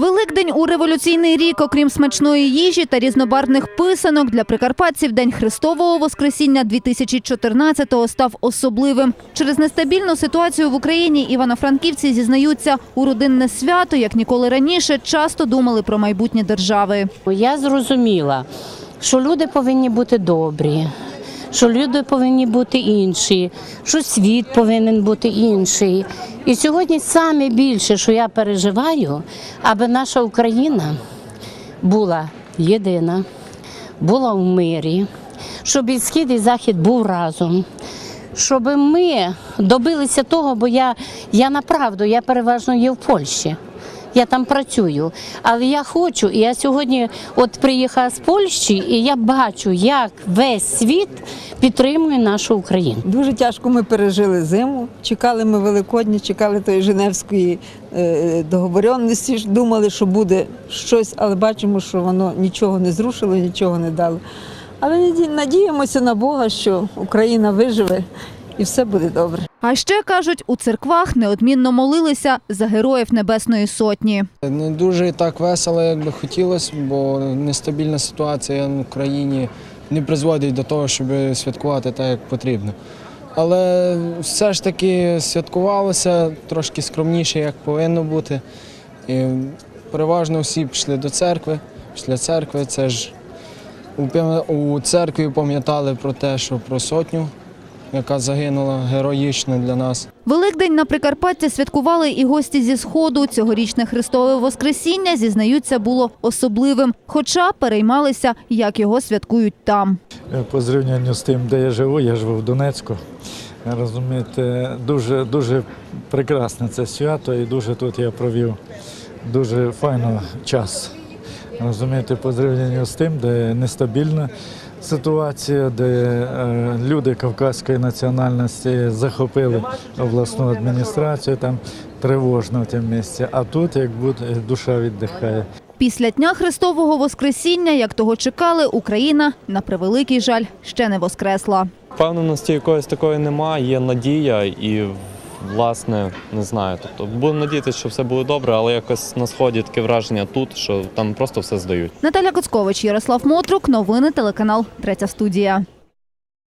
Великдень у революційний рік, окрім смачної їжі та різнобарвних писанок, для прикарпатців День Христового Воскресіння 2014-го став особливим. Через нестабільну ситуацію в Україні івано-франківці зізнаються, у родинне свято, як ніколи раніше, часто думали про майбутнє держави. Я зрозуміла, що люди повинні бути добрі, що люди повинні бути інші, що світ повинен бути інший. І сьогодні саме більше, що я переживаю, аби наша Україна була єдина, була в мирі, щоб і схід і захід був разом. Щоб ми добилися того, бо я, я направду, я переважно є в Польщі. Я там працюю, але я хочу, і я сьогодні от приїхала з Польщі, і я бачу, як весь світ підтримує нашу Україну. Дуже тяжко ми пережили зиму. Чекали ми Великодні, чекали тої Женевської е, договоренності. Думали, що буде щось, але бачимо, що воно нічого не зрушило, нічого не дало. Але надіємося на Бога, що Україна виживе і все буде добре. А ще кажуть, у церквах неодмінно молилися за героїв Небесної Сотні. Не дуже так весело, як би хотілося, бо нестабільна ситуація в Україні не призводить до того, щоб святкувати так, як потрібно. Але все ж таки святкувалося трошки скромніше, як повинно бути. І переважно всі пішли до церкви. Після церкви це ж у церкві пам'ятали про те, що про сотню, яка загинула героїчно для нас. Великдень на Прикарпатті святкували і гості зі сходу. Цьогорічне Христове Воскресіння, зізнаються, було особливим, хоча переймалися, як його святкують там. по зрівнянню з тим, де я живу, я живу в Донецьку. Розумієте, дуже, дуже прекрасне це свято і дуже тут я провів дуже файно час. Розумієте, по зрівнянню з тим, де нестабільна ситуація, де е, люди кавказької національності захопили обласну адміністрацію, там тривожно в тому місці. А тут як будто душа віддихає. Після дня Христового Воскресіння, як того чекали, Україна на превеликий жаль ще не воскресла. Впевненості якоїсь такої немає, є надія і, власне, не знаю. Тобто будемо надіятися, що все буде добре, але якось на сході таке враження тут, що там просто все здають. Наталя Коцкович, Ярослав Мотрук, новини телеканал Третя студія.